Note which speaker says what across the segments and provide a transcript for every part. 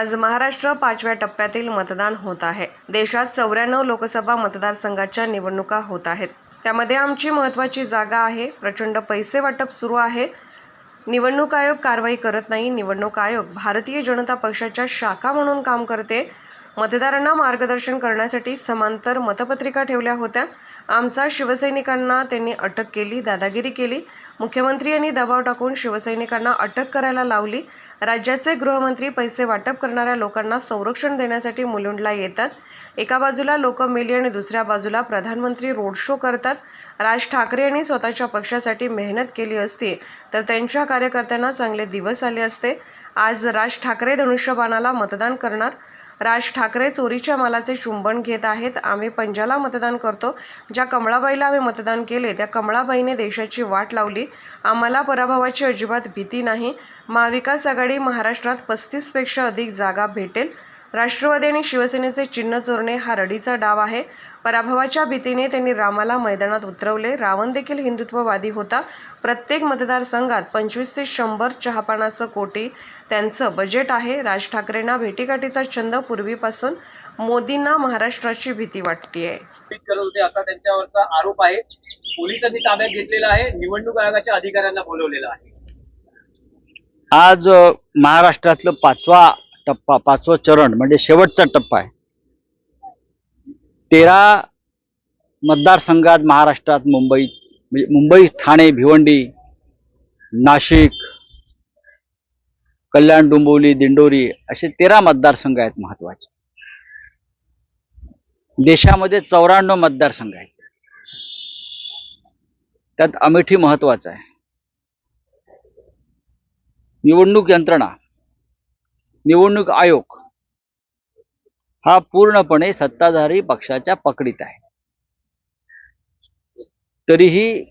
Speaker 1: आज महाराष्ट्र पाचव्या टप्प्यातील मतदान होत आहे. देशात चौऱ्याण्णव लोकसभा मतदारसंघाच्या निवडणुका होत आहेत. त्यामध्ये आमची महत्त्वाची जागा आहे. प्रचंड पैसे वाटप सुरू आहे. निवडणूक आयोग कारवाई करत नाही. निवडणूक आयोग भारतीय जनता पक्षाच्या शाखा म्हणून काम करते. मतदारांना मार्गदर्शन करण्यासाठी समांतर मतपत्रिका ठेवल्या होत्या. आमचा शिवसैनिकांना त्यांनी अटक केली दादागिरी केली. मुख्यमंत्री यांनी दबाव टाकून शिवसैनिकांना अटक करायला लावली. राज्याचे गृहमंत्री पैसे वाटप करणाऱ्या लोकांना संरक्षण देण्यासाठी मुलुंडला येतात. एका बाजूला लोक मेली आणि दुसऱ्या बाजूला प्रधानमंत्री रोड शो करतात. राज ठाकरे यांनी स्वतःच्या पक्षासाठी मेहनत केली असती तर त्यांच्या कार्यकर्त्यांना चांगले दिवस आले असते. आज राज ठाकरे धनुष्यबाणाला मतदान करणार. राज ठाकरे चोरीच्या मालाचे चुंबन घेत आहेत. आम्ही पंजाला मतदान करतो. ज्या कमळाबाईला आम्ही मतदान केले त्या कमळाबाईने देशाची वाट लावली. आम्हाला पराभवाची अजिबात भीती नाही. महाविकास आघाडी महाराष्ट्रात पस्तीसपेक्षा अधिक जागा भेटेल. राष्ट्रवादी आणि शिवसेनेचे चिन्ह चोरणे हा रडीचा डाव आहे. पराभवाच्या भीतीने त्यांनी रामाला मैदानात उतरवले. रावण देखील हिंदुत्ववादी होता. प्रत्येक मतदारसंघात पंचवीस ते शंभर चहापानाचं कोटी त्यांचं बजेट आहे. राज ठाकरेंना भेटीगाठीचा छंद पूर्वीपासून मोदींना महाराष्ट्राची भीती वाटतेय.
Speaker 2: होते असा त्यांच्यावरचा आरोप आहे. पोलिसांनी ताब्यात घेतलेला आहे. निवडणूक आयोगाच्या अधिकाऱ्यांना बोलवलेलं आहे.
Speaker 3: आज महाराष्ट्रातलं पाचवा टप्पा पाचवा चरण म्हणजे शेवटचा टप्पा आहे. तेरा मतदारसंघात महाराष्ट्रात मुंबई म्हणजे मुंबई ठाणे भिवंडी नाशिक कल्याण डोंबिवली दिंडोरी असे तेरा मतदारसंघ आहेत महत्त्वाचे. देशामध्ये चौऱ्याण्णव मतदारसंघ आहेत. त्यात अमेठी महत्त्वाचा आहे. निवडणूक यंत्रणा निवडणूक आयोग हा पूर्णपणे सत्ताधारी पक्षाच्या पकडीत आहे. तरीही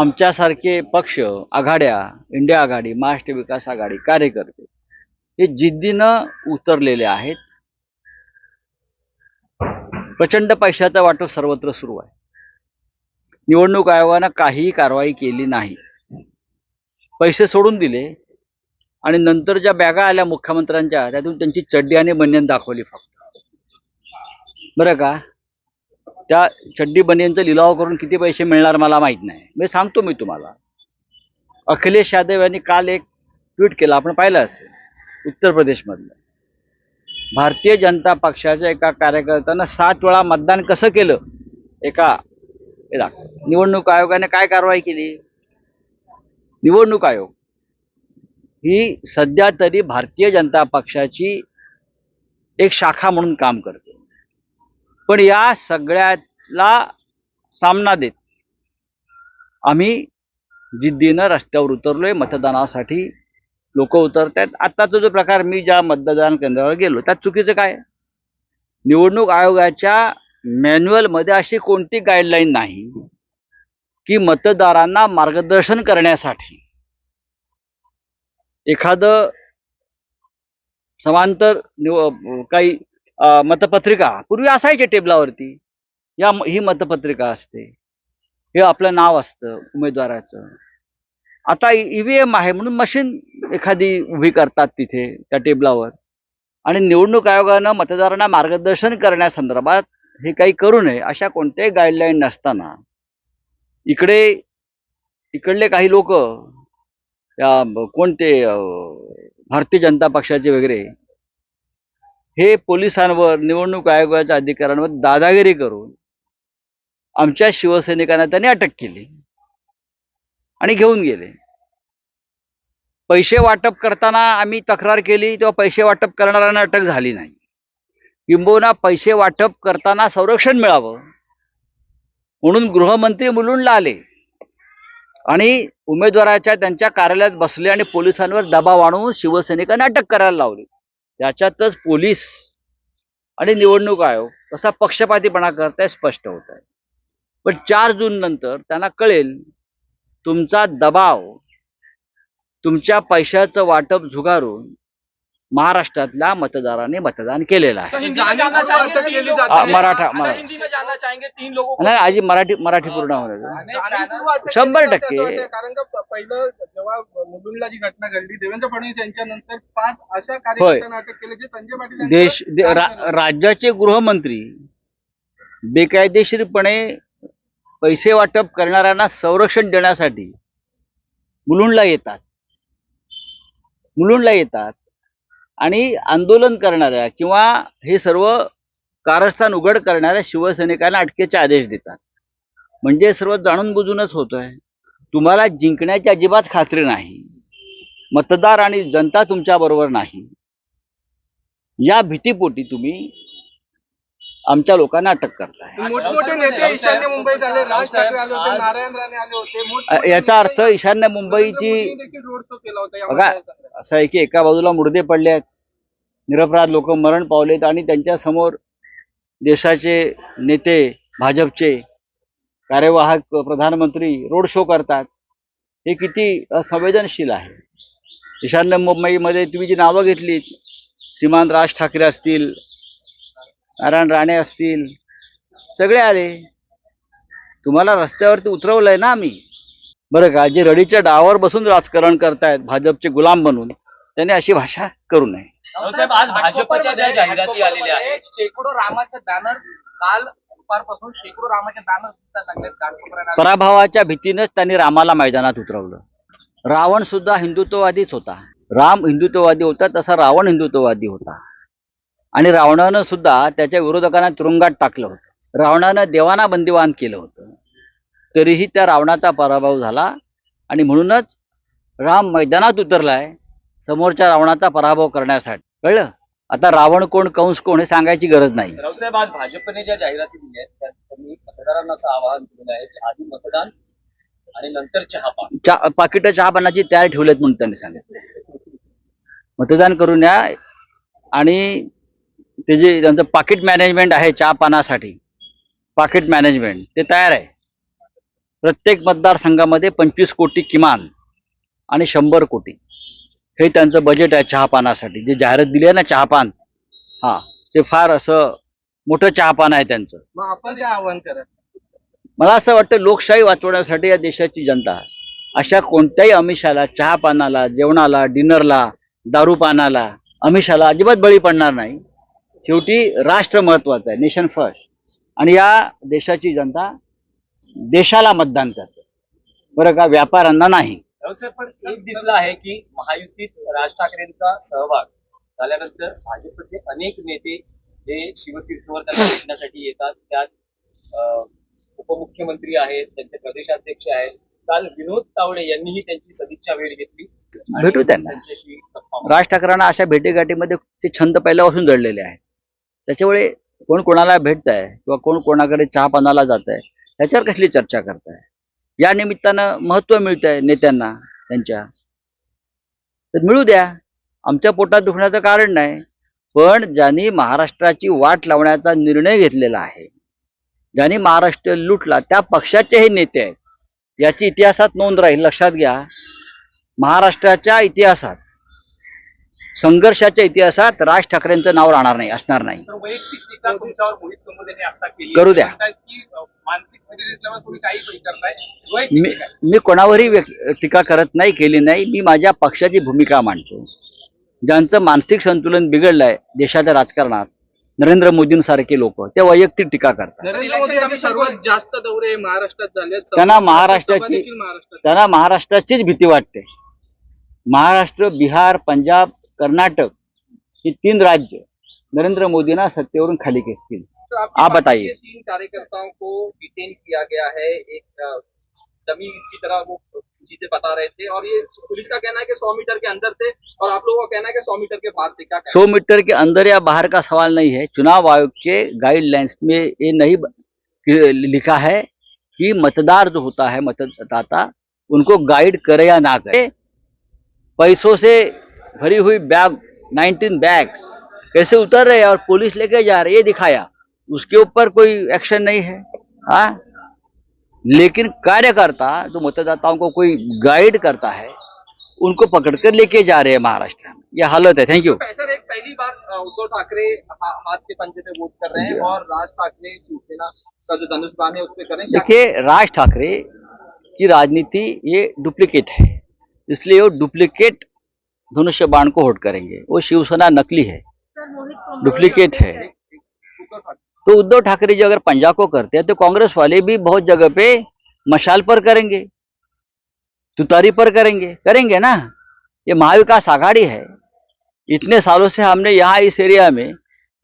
Speaker 3: आमच्यासारखे पक्ष आघाड्या इंडिया आघाडी महाराष्ट्र विकास आघाडी कार्यकर्ते हे जिद्दीनं उतरलेले आहेत. प्रचंड पैशाचं वाटप सर्वत्र सुरू आहे. निवडणूक आयोगानं काहीही कारवाई केली नाही. पैसे सोडून दिले आणि नंतर ज्या बॅगा आल्या मुख्यमंत्र्यांच्या त्यातून त्यांची चड्डी आणि बनियन दाखवली फक्त. बरं का? त्या चड्डी बनियनचा लिलाव करून किती पैसे मिळणार मला माहीत नाही. मी सांगतो मी तुम्हाला. अखिलेश यादव यांनी काल एक ट्विट केलं आपण पाहिलं असेल उत्तर प्रदेशमधलं. भारतीय जनता पक्षाच्या एका कार्यकर्त्यानं सात वेळा मतदान कसं केलं? एका निवडणूक आयोगाने काय कारवाई केली? निवडणूक आयोग. ही सध्या तरी भारतीय जनता पक्षाची एक शाखा म्हणून काम करते. पण या सगळ्याला सामना देत. आम्ही जिद्दीनं रस्त्यावर उतरलोय मतदानासाठी लोक उतरतायत. आत्ताचा जो प्रकार मी ज्या मतदान केंद्रावर गेलो त्यात चुकीचं काय? निवडणूक आयोगाच्या मॅन्युअलमध्ये अशी कोणती गाईडलाईन नाही की मतदारांना मार्गदर्शन करण्यासाठी. एखादं समांतर निव काही मतपत्रिका. पूर्वी असायचे टेबलावरती. या ही मतपत्रिका असते. हे आपलं नाव असतं उमेदवाराचं. आता ईव्हीएम आहे म्हणून मशीन एखादी उभी करतात तिथे त्या टेबलावर. आणि निवडणूक आयोगानं मतदारांना मार्गदर्शन करण्यासंदर्भात हे काही करू नये अशा कोणत्याही गाईडलाईन नसताना. इकडे इकडले काही लोक या कोणते भारतीय जनता पक्षाचे वगैरे हे पोलिसांवर निवडणूक आयोगाच्या अधिकाऱ्यांवर दादागिरी करून आमच्या शिवसैनिकांना त्यांनी अटक केली आणि घेऊन गेले. पैसे वाटप करताना आम्ही तक्रार केली तेव्हा पैसे वाटप करणाऱ्यांना अटक झाली नाही. किंबहुना पैसे वाटप करताना संरक्षण मिळावं म्हणून गृहमंत्री मुलुंडला आले आणि उमेदवाराच्या त्यांच्या कार्यालयात बसले आणि पोलिसांवर दबाव आणून शिवसैनिकांना अटक करायला लावली. याच्यातच पोलीस आणि निवडणूक आयोग कसा पक्षपातीपणा करताय स्पष्ट होत आहे पण चार जून नंतर त्यांना कळेल तुमचा दबाव तुमच्या पैशाचं वाटप झुगारून महाराष्ट्रातल्या मतदारांनी मतदान केलेलं आहे. मराठा
Speaker 2: अच्छा,
Speaker 3: मराठा.
Speaker 2: हिंदी में जानना चाहेंगे तीन लोगों को
Speaker 3: नाही आजी मराठी मराठी पूर्ण होणार. शंभर टक्के.
Speaker 4: कारण का पहिलं जेव्हा मुलुंडला जी घटना घडली देवेंद्र फडणवीस यांच्या नंतर पाच अशा कार्यकर्त्यांना अटक केली जे संजय पाटील
Speaker 3: देश. राज्याचे गृहमंत्री बेकायदेशीरपणे पैसे वाटप करणाऱ्यांना संरक्षण देण्यासाठी मुलुंडला येतात. मुलुंडला येतात. आणि आंदोलन करणाऱ्या किंवा हे सर्व कारस्थान उघड करणाऱ्या शिवसैनिकांना अटकेचे आदेश देतात. म्हणजे सर्व जाणून बुजूनच होतोय. तुम्हाला जिंकण्याची अजिबात खात्री नाही. मतदार आणि जनता तुमच्या बरोबर नाही. या भीतीपोटी तुम्ही आमच्या लोकांना अटक करताय
Speaker 4: मोठमोठे नेते ईशान्य मुंबईत आले राज ठाकरे आले होते नारायण राणे आले होते मोठमोठे
Speaker 3: याचा अर्थ ईशान्य मुंबईची
Speaker 4: मोदींनी देखील रोड शो केला होता या
Speaker 3: बघा. असं आहे की एका बाजूला मुर्दे पडले आहेत. निरपराध लोक मरण पावलेत आणि त्यांच्यासमोर देशाचे नेते भाजपचे कार्यवाहक प्रधानमंत्री रोड शो करतात. हे किती असंवेदनशील आहे. ईशान्य मुंबईमध्ये तुम्ही जी नावं घेतलीत सीमांत राज ठाकरे असतील नारायण राणे असतील सगळे आले. तुम्हाला रस्त्यावरती उतरवलंय ना आम्ही. बरं का जे रडीच्या डावावर बसून राजकारण करतायत भाजपचे गुलाम बनून त्यांनी अशी भाषा करू नये.
Speaker 2: रावसाहेब, आज भाजपच्या ज्या जाहिराती आलेल्या आहेत.
Speaker 4: शेकडो रामाचे बॅनर काल दुपारपासून शेकडो रामाचे बॅनर दिसायला लागलेत घाटकोपऱ्याला.
Speaker 3: पराभवाच्या भीतीनंच त्यांनी रामाला मैदानात उतरवलं. रावण सुद्धा हिंदुत्ववादीच होता. राम हिंदुत्ववादी होता तसा रावण हिंदुत्ववादी होता. आणि रावणानं सुद्धा त्याच्या विरोधकांना तुरुंगात टाकलं होतं. रावणानं देवाना बंदिवान केलं होतं. तरीही त्या रावणाचा पराभव झाला. आणि म्हणूनच राम मैदानात उतरलाय समोरच्या रावणाचा पराभव करण्यासाठी. कळलं? आता रावण कोण कंस कोण हे सांगायची गरज नाही.
Speaker 2: रावसाहेब आज भाजपने ज्या जाहिराती दिल्या आहेत त्यांनी मतदारांना असं आवाहन केलं आहे की आधी मतदान आणि नंतर चहापान
Speaker 3: चा पाकिटं चहा पानाची तयार ठेवलेत म्हणून त्यांनी सांगितलं. मतदान करून या आणि ते जे त्यांचं पाकिट मॅनेजमेंट आहे चहा पानासाठी पाकिट मॅनेजमेंट ते तयार आहे. प्रत्येक मतदारसंघामध्ये पंचवीस कोटी किमान आणि शंभर कोटी. हे त्यांचं बजेट आहे चहापानासाठी. जे जाहिरात दिली आहे ना चहापान हा ते फार असं मोठं चहापान आहे त्यांचं.
Speaker 4: मग आपण काय आव्हान करत
Speaker 3: मला असं वाटतं लोकशाही वाचवण्यासाठी या देशाची जनता अशा कोणत्याही अमिषाला चहा पानाला जेवणाला डिनरला दारू पानाला अमिषाला अजिबात बळी पडणार नाही. शेवटी राष्ट्र महत्वाचं आहे नेशन फर्स्ट आणि या देशाची जनता देशाला मतदान करते. बरं का व्यापाऱ्यांना नाही.
Speaker 2: पण एक दिसलं आहे की महायुतीत राज ठाकरेंचा सहभाग झाल्यानंतर भाजपचे अनेक नेते हे शिवतीर्थवर त्यांना भेटण्यासाठी येतात. त्यात उपमुख्यमंत्री आहेत त्यांचे प्रदेशाध्यक्ष आहेत. काल विनोद तावडे यांनीही त्यांची सदिच्छा भेट घेतली.
Speaker 3: भेटू त्यांना. राज ठाकरेंना अशा भेटीगाठीमध्ये ते छंद पहिल्यापासून जडलेले आहे त्याच्यामुळे कोण कोणाला भेटत आहे किंवा कोण कोणाकडे चहा पानाला जात आहे ह्याच्यावर कसली चर्चा करताय? या निमित्तानं महत्त्व मिळत आहे नेत्यांना त्यांच्या. तर मिळू द्या. आमच्या पोटात दुखण्याचं कारण नाही पण ज्यांनी महाराष्ट्राची वाट लावण्याचा निर्णय घेतलेला आहे ज्यांनी महाराष्ट्र लुटला त्या पक्षाचे हे नेते आहेत. याची इतिहासात नोंद राहील. लक्षात घ्या. महाराष्ट्राच्या इतिहासात संघर्षाच्या इतिहासात राज ठाकरेंचं नाव राहणार नाही असणार नाही.
Speaker 2: तर वैयक्तिक टीका तुमच्यावर मोहित कंबोजेने आता केली.
Speaker 3: करू द्या. मी. मी कोणावरही टीका करत नाही केली नाही. मी माझ्या पक्षाची भूमिका मांडतो. ज्यांचं मानसिक संतुलन बिघडलंय देशाच्या राजकारणात नरेंद्र मोदींसारखे लोक ते वैयक्तिक टीका करतात.
Speaker 4: नरेंद्र मोदी यांचे सर्वात जास्त दौरे महाराष्ट्रात झाले
Speaker 3: त्यांना महाराष्ट्राची- त्यांना महाराष्ट्राचीच भीती वाटते. महाराष्ट्र बिहार पंजाब कर्नाटक ही तीन राज्य नरेंद्र मोदींना सत्तेवरून खाली खेचतील.
Speaker 4: तो
Speaker 3: आप बताइए।
Speaker 4: तीन कार्यकर्ताओं को डिटेन किया गया है एक डमी की तरह वो चीज़ें बता रहे थे और ये पुलिस का कहना है कि सौ मीटर के अंदर थे और आप लोगों का कहना है कि सौ मीटर के बाहर थे क्या
Speaker 3: सौ मीटर के अंदर या बाहर का सवाल नहीं है। चुनाव आयोग के गाइडलाइंस में ये नहीं लिखा है कि मतदार जो होता है मतदाता उनको गाइड करे या ना करे पैसों से भरी हुई बैग 19 बैग कैसे उतर रहे और पुलिस लेके जा रही है ये दिखाया। उसके ऊपर कोई एक्शन नहीं है हाँ? लेकिन कार्यकर्ता जो मतदाताओं को कोई गाइड करता है उनको पकड़कर लेके जा रहे हैं महाराष्ट्र में। यह हालत है थैंक यू
Speaker 2: सर एक पहली बार उद्धव ठाकरे हाथ के पंजे पे वोट कर रहे हैं और राज ठाकरे शिवसेना का जो धनुष्बाण है उस पर कर रहे हैं।
Speaker 3: देखिए राज ठाकरे की राजनीति ये डुप्लीकेट है इसलिए वो डुप्लीकेट धनुष्य बाण को होट करेंगे। वो शिवसेना नकली है, डुप्लीकेट है। तो उद्धव ठाकरे जी अगर पंजा को करते हैं तो कांग्रेस वाले भी बहुत जगह पे मशाल पर करेंगे, तुतारी पर करेंगे। करेंगे ना? ये महाविकास आघाड़ी है। इतने सालों से हमने यहाँ इस एरिया में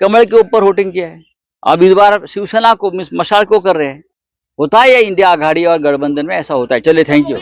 Speaker 3: कमल के ऊपर वोटिंग किया है। अब इस बार शिवसेना को मशाल को कर रहे हैं। होता है इंडिया आघाड़ी और गठबंधन में ऐसा होता है। चलिए थैंक यू